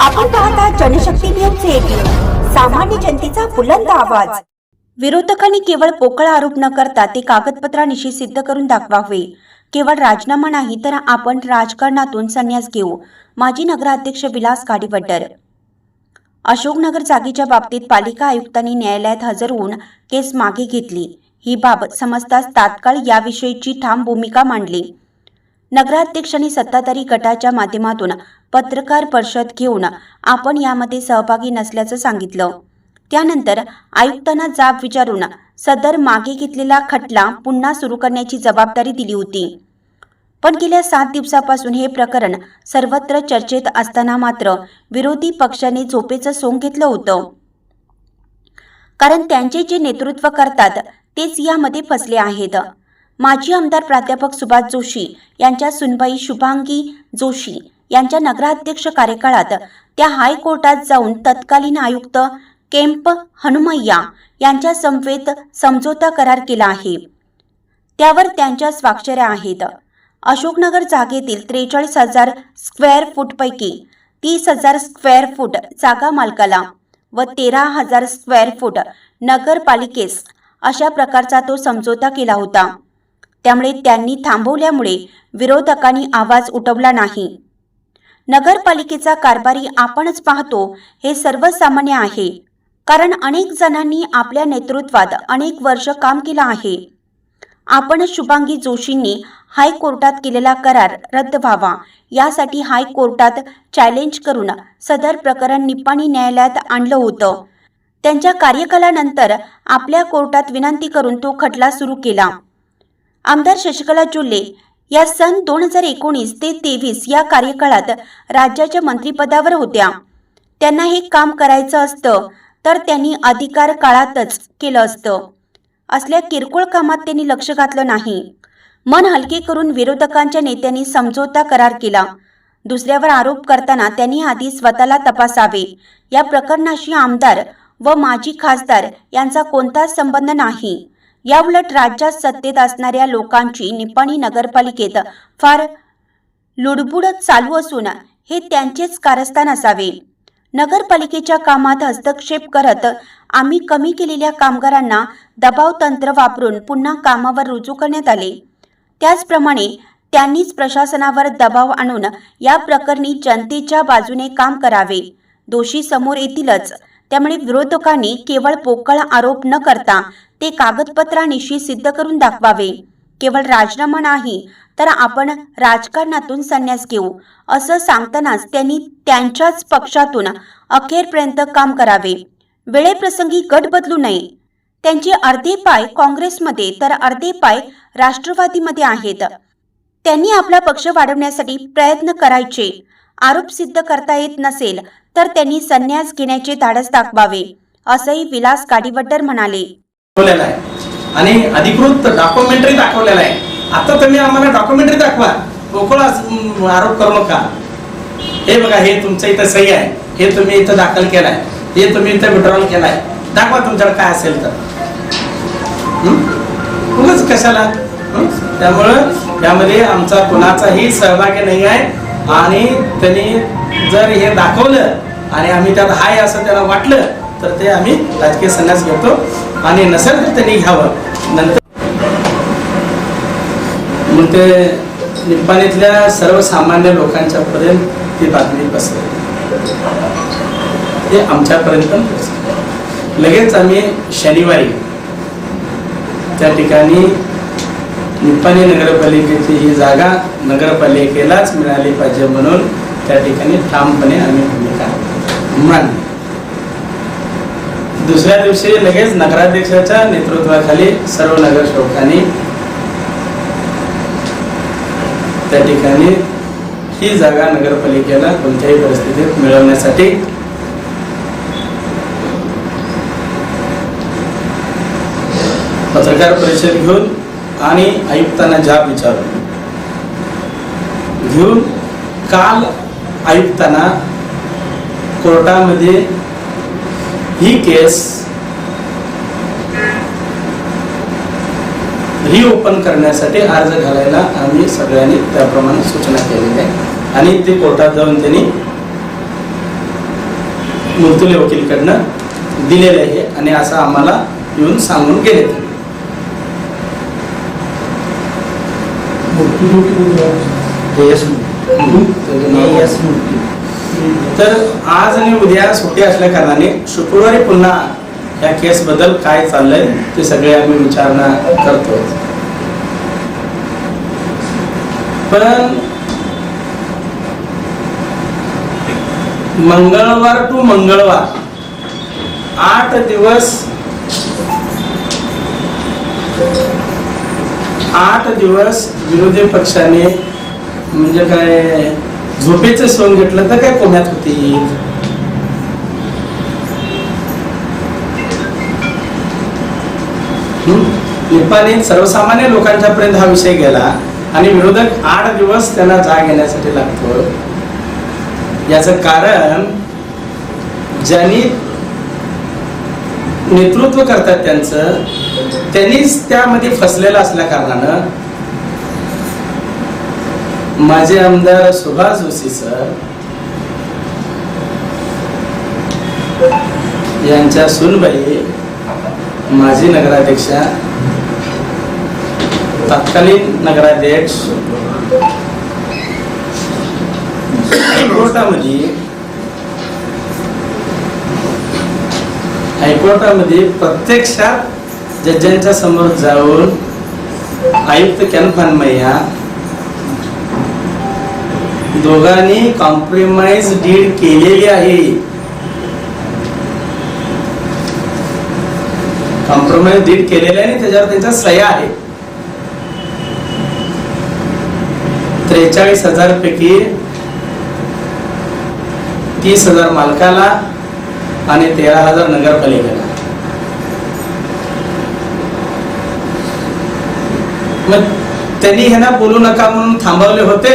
आपण पाहता Janshakti news eighteen सामान्य जनतेचा बुलंद आवाज. विरोधकांनी केवळ पोकळ आरोप न करता ते कागदपत्रानिशी सिद्ध करून दाखवावे केवळ राजीनामा नाही तर आपण राजकारणातून संन्यास घेऊ. माजी नगराध्यक्ष विलास गाडीवड्डर अशोकनगर जागेच्या बाबतीत पालिका आयुक्तांनी न्यायालयात हजर होऊन केस मागे घेतली. ही बाब समजताच तात्काळ याविषयीची ठाम भूमिका मांडली. नगराध्यक्षांनी सत्ताधारी गटाच्या माध्यमातून पत्रकार परिषद घेऊन आपण यामध्ये सहभागी नसल्याचं सांगितलं. त्यानंतर आयुक्तांना जाब विचारून सदर मागे घेतलेला खटला पुन्हा सुरू करण्याची जबाबदारी दिली होती. पण गेल्या सात दिवसापासून हे प्रकरण सर्वत्र चर्चेत असताना मात्र विरोधी पक्षाने झोपेचं सोंग घेतलं होतं. कारण त्यांचे जे नेतृत्व करतात तेच यामध्ये फसले आहेत. माजी आमदार प्राध्यापक सुभाष जोशी यांच्या सुनबाई शुभांगी जोशी यांच्या नगराध्यक्ष कार्यकाळात त्या हायकोर्टात जाऊन तत्कालीन आयुक्त केम्प हनुमय्या यांच्या समवेत समझोता करार केला आहे. त्यावर त्यांच्या स्वाक्षऱ्या आहेत. अशोकनगर जागेतील त्रेचाळीस हजार स्क्वेअर फूटपैकी तीस हजार स्क्वेअर फूट जागा मालकाला व तेरा हजार स्क्वेअर फूट नगरपालिकेस अशा प्रकारचा तो समझोता केला होता. त्यामुळे त्यांनी थांबवल्यामुळे विरोधकांनी आवाज उठवला नाही. नगरपालिकेचा कारभारी आपणच पाहतो हे सर्वसामान्य आहे. कारण अनेक जणांनी आपल्या नेतृत्वात अनेक वर्ष काम केलं आहे. आपण शुभांगी जोशींनी हायकोर्टात केलेला करार रद्द व्हावा यासाठी हायकोर्टात चॅलेंज करून सदर प्रकरण निप्पाणी न्यायालयात आणलं होतं. त्यांच्या कार्यकालानंतर आपल्या कोर्टात विनंती करून तो खटला सुरू केला. आमदार शशिकला चुल्ले या सन दोन हजार एकोणीस ते तेवीस या कार्यकाळात राज्याच्या मंत्रिपदावर होत्या. त्यांना हे काम करायचं असतं तर त्यांनी अधिकार काळातच केलं असतं. असल्या किरकोळ कामात त्यांनी लक्ष घातलं नाही. मन हलके करून विरोधकांच्या नेत्यांनी समझोता करार केला. दुसऱ्यावर आरोप करताना त्यांनी आधी स्वतःला तपासावे. या प्रकरणाशी आमदार व माजी खासदार यांचा कोणताच संबंध नाही. याउलट राज्यात सत्तेत असणाऱ्या लोकांची निपाणी नगरपालिकेत फार लुडबुड चालू असून हे त्यांचेच कारस्थान असावे. नगरपालिकेच्या कामात हस्तक्षेप करत आम्ही कमी केलेल्या कामगारांना दबाव तंत्र वापरून पुन्हा कामावर रुजू करण्यात आले. त्याचप्रमाणे त्यांनीच प्रशासनावर दबाव आणून या प्रकरणी जनतेच्या बाजूने काम करावे. दोषी समोर येतीलच. त्यामुळे विरोधकांनी केवळ पोकळ आरोप न करता ते कागदपत्रानिशी सिद्ध करून दाखवावे. केवळ राजीनामा नाही तर आपण राजकारणातून संन्यास घेऊ असं सांगतानाच त्यांनी त्यांच्याच पक्षातून अखेरपर्यंत काम करावे. वेळेप्रसंगी गट बदलू नये. त्यांचे अर्धे पाय काँग्रेसमध्ये तर अर्धे पाय राष्ट्रवादीमध्ये आहेत. त्यांनी आपला पक्ष वाढवण्यासाठी प्रयत्न करायचे. आरोप सिद्ध करता येत नसेल तर त्यांनी संन्यास घेण्याचे धाडस दाखवावे असंही विलास काडीवटर म्हणाले. आहे. आणि अधिकृत डॉक्युमेंटरी दाखवलेला आहे. आता तुम्ही आम्हाला डॉक्युमेंटरी दाखवा. गोकुळ आरोप करू नका. हे बघा हे तुमचं इथं सही आहे. हे तुम्ही इथं दाखल केलाय. हे तुम्ही इथं विड्रॉल केलाय. दाखवा तुमच्याकडे काय असेल तर. उगाच कशाला? त्यामुळं यामध्ये आमचा कुणाचाही सहभागी नाही आहे. आणि त्यांनी जर हे दाखवलं आणि आम्ही त्यात हाय असं त्याला वाटलं तर ते आम्ही राजकीय संन्यास घेतो आणि नसेल तर त्यांनी घ्यावं. नंतर मग ते निपाणीतल्या सर्वसामान्य लोकांच्या पर्यंत ती बातमी पसरली ते आमच्यापर्यंत पण लगेच आम्ही शनिवारी त्या ठिकाणी निपाणी नगरपालिकेची ही जागा नगरपालिकेलाच मिळाली पाहिजे म्हणून त्या ठिकाणी ठामपणे आम्ही भूमिका मांडली. दुसऱ्या दिवशी लगेच नगराध्यक्षाच्या नेतृत्वाखाली सर्व नगरसेवकांनी त्या ठिकाणी ही जागा नगरपालिकेला कोणत्याही परिस्थितीत मिळवण्यासाठी पत्रकार परिषद घेऊन आणि आयुक्तांना जाब विचारून घेऊन काल आयुक्तांना कोर्टामध्ये ही केस रिओपन करण्यासाठी अर्ज घालायला आम्ही सगळ्यांनी त्याप्रमाणे सूचना केलेली आहे. आणि ते कोर्टात जाऊन त्यांनी मुलतुले वकीलकडनं दिलेलं आहे आणि असं आम्हाला येऊन सांगून गेले तर आज आणि उद्या सुट्टी असल्या कारणाने शुक्रवारी पुन्हा या केस बद्दल काय चाललंय ते सगळे आम्ही विचारणा करतो. पण मंगळवार टू मंगळवार आठ दिवस आठ दिवस विरोधी पक्षाने म्हणजे काय झोपेचं सोन घेतलं तर काय कोण्यात होती? निपाणीत सर्वसामान्य लोकांच्या पर्यंत हा विषय गेला आणि विरोधक आठ दिवस त्यांना जाग येण्यासाठी लागतो. याचं कारण ज्यांनी नेतृत्व करतात त्यांचं त्यांनीच त्यामध्ये फसलेलं असल्या कारणानं माझे आमदार सुभाष जोशी सर यांच्या सुनबाई माजी नगराध्यक्षा तत्कालीन नगराध्यक्ष हायकोर्टामध्ये हायकोर्टामध्ये प्रत्यक्षात जजांच्या समोर जाऊन आयुक्त कॅन मैया दोघांनी कॉम्प्रोमाइज डीड केलेली आहे. कॉम्प्रोमाइज डीड केलेली आहे आणि त्याच्यावर त्यांच्या सह्या आहे. त्रेचाळीस हजार पैकी तीस हजार मालकाला आणि तेरा हजार नगरपालिकेला. मग त्यांनी ह्यांना बोलू नका म्हणून थांबवले होते.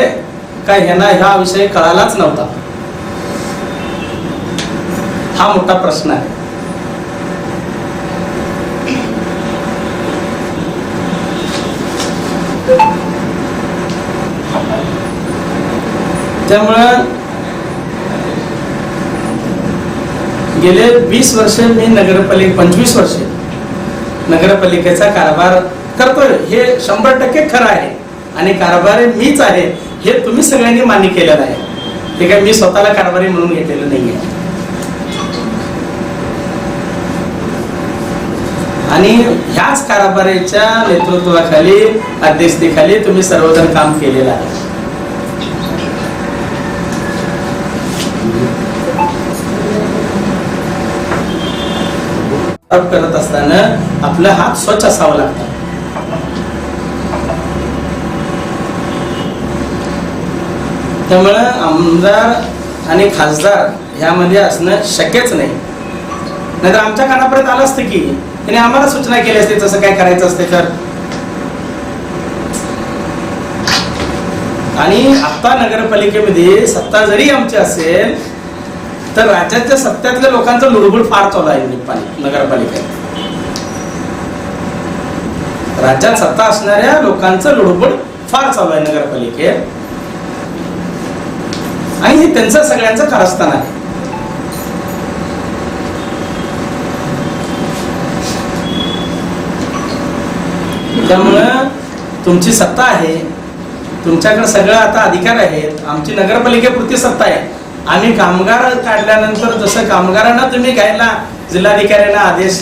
काय ह्यांना ह्या विषय कळालाच नव्हता. हा मोठा प्रश्न आहे. त्यामुळं गेले वीस वर्ष मी नगरपालिका पंचवीस वर्ष नगरपालिकेचा कारभार करतोय. हे शंभर टक्के खरं आहे. आणि कारभारी मीच आहे हे तुम्ही सगळ्यांनी मान्य केलेलं आहे. ते काय मी स्वतःला कारभारी म्हणून घेतलेलं नाहीये. आणि ह्याच कारभारीच्या नेतृत्वाखाली अध्यक्षतेखाली तुम्ही सर्वजण काम केलेलं आहे. करत असताना आपला हात स्वच्छ असावा लागतात त्यामुळं आमदार आणि खासदार ह्यामध्ये असणं शक्यच नाही. नाहीतर आमच्या कानापर्यंत आलं असतं की त्याने आम्हाला सूचना केली असते तसं काय करायचं असते तर. आणि आता नगरपालिकेमध्ये सत्ता जरी आमची असेल तर राज्याच्या सत्यातल्या लोकांचं लुडबुड फार चालू आहे नगरपालिकेत. राज्यात सत्ता असणाऱ्या लोकांचं लुडबुड फार चालू आहे नगरपालिकेत. आणि हे त्यांचं सगळ्यांचं कारस्थान आहे. त्यामुळं तुमची सत्ता आहे. तुमच्याकडे सगळं आता अधिकार आहेत. आमची नगरपालिकेपुरती सत्ता आहे. आम्ही कामगार काढल्यानंतर जसं कामगारांना तुम्ही घ्यायला जिल्हाधिकाऱ्यांना आदेश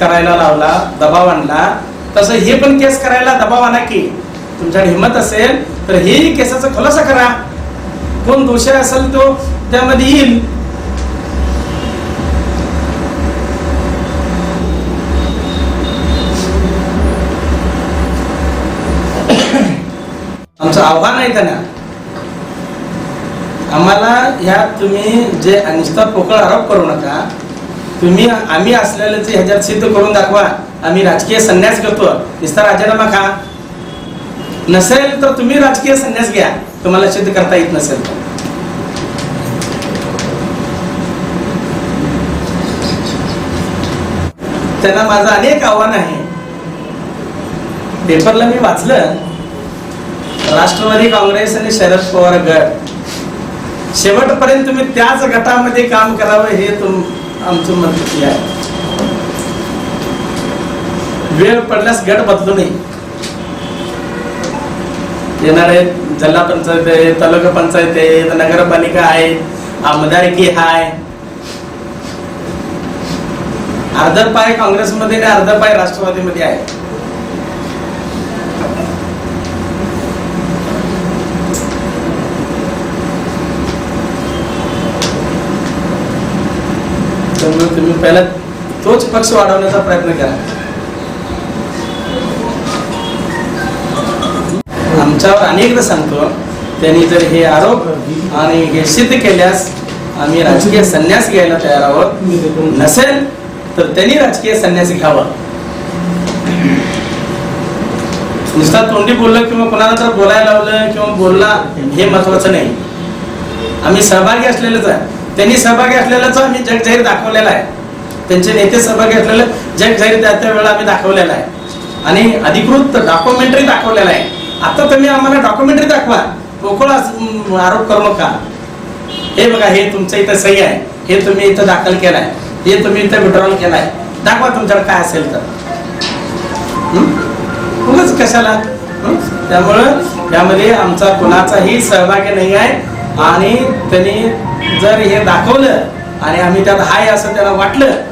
करायला लावला दबाव आणला तसं हे पण केस करायला दबाव आणा की तुमच्याकडे हिंमत असेल तर हे केसाचा खुलासा करा. कोण दोषी असेल तो त्यामध्ये येईल. आमचं आव्हान आहे त्यांना. आम्हाला ह्या तुम्ही जे अनिष्ठा पोकळ आरोप करू नका तुम्ही आम्ही असलेलं जे ह्याच्यात सिद्ध करून दाखवा. आम्ही राजकीय संन्यास घेतो. निस्ता राजीनामा खा. नसेल तर तुम्ही राजकीय संन्यास घ्या. तुम्हाला सिद्ध करता येत नसेल. तर त्यांना माझं अनेक आव्हान आहे. पेपरला मी वाचलं. राष्ट्रवादी काँग्रेस आणि शरद पवार गट. शेवटपर्यंत तुम्ही त्याच गटामध्ये काम करावं हे तुम आमचं मत आहे. वेळ पडल्यास गट बदलू नये. येणारे जिल्हा पंचायत आहे तालुका पंचायत आहे नगरपालिका आहे आमदारकी हाय. अर्धा पाय काँग्रेसमध्ये आणि अर्धा पाय राष्ट्रवादीमध्ये आहे त्यामुळे तुम्ही पहिला तोच पक्ष वाढवण्याचा प्रयत्न करा. आमच्यावर अनेकदा सांगतो त्यांनी जर हे आरोप आणि हे सिद्ध केल्यास आम्ही राजकीय संन्यास घ्यायला तयार आहोत. नसेल तर त्यांनी राजकीय संन्यास घ्यावा. नुसता तोंडी बोललं किंवा कोणाला जर बोलायला लावलं किंवा बोलला हे महत्वाचं नाही. आम्ही सहभागी असलेलंच आहे. त्यांनी सहभागी असलेलंच आम्ही जगजाहीर दाखवलेला आहे. त्यांचे नेते सहभागी घेतलेलं जगजाहीर त्या त्या वेळा आम्ही दाखवलेला आहे. आणि अधिकृत डॉक्युमेंटरी दाखवलेला आहे. आता तुम्ही आम्हाला डॉक्युमेंटरी दाखवा. पोकळ आरोप करू नका. हे बघा हे तुमचं इथं सही आहे. हे तुम्ही इथं दाखल केलाय. हे तुम्ही इथं विड्रॉल केलाय. दाखवा तुमच्याकडे काय असेल तर. हं? उगाच कशाला? त्यामुळं त्यामध्ये आमचा कुणाचाही सहभागी नाही आहे. आणि त्यांनी जर हे दाखवलं आणि आम्ही त्यात हाय असं त्याला वाटलं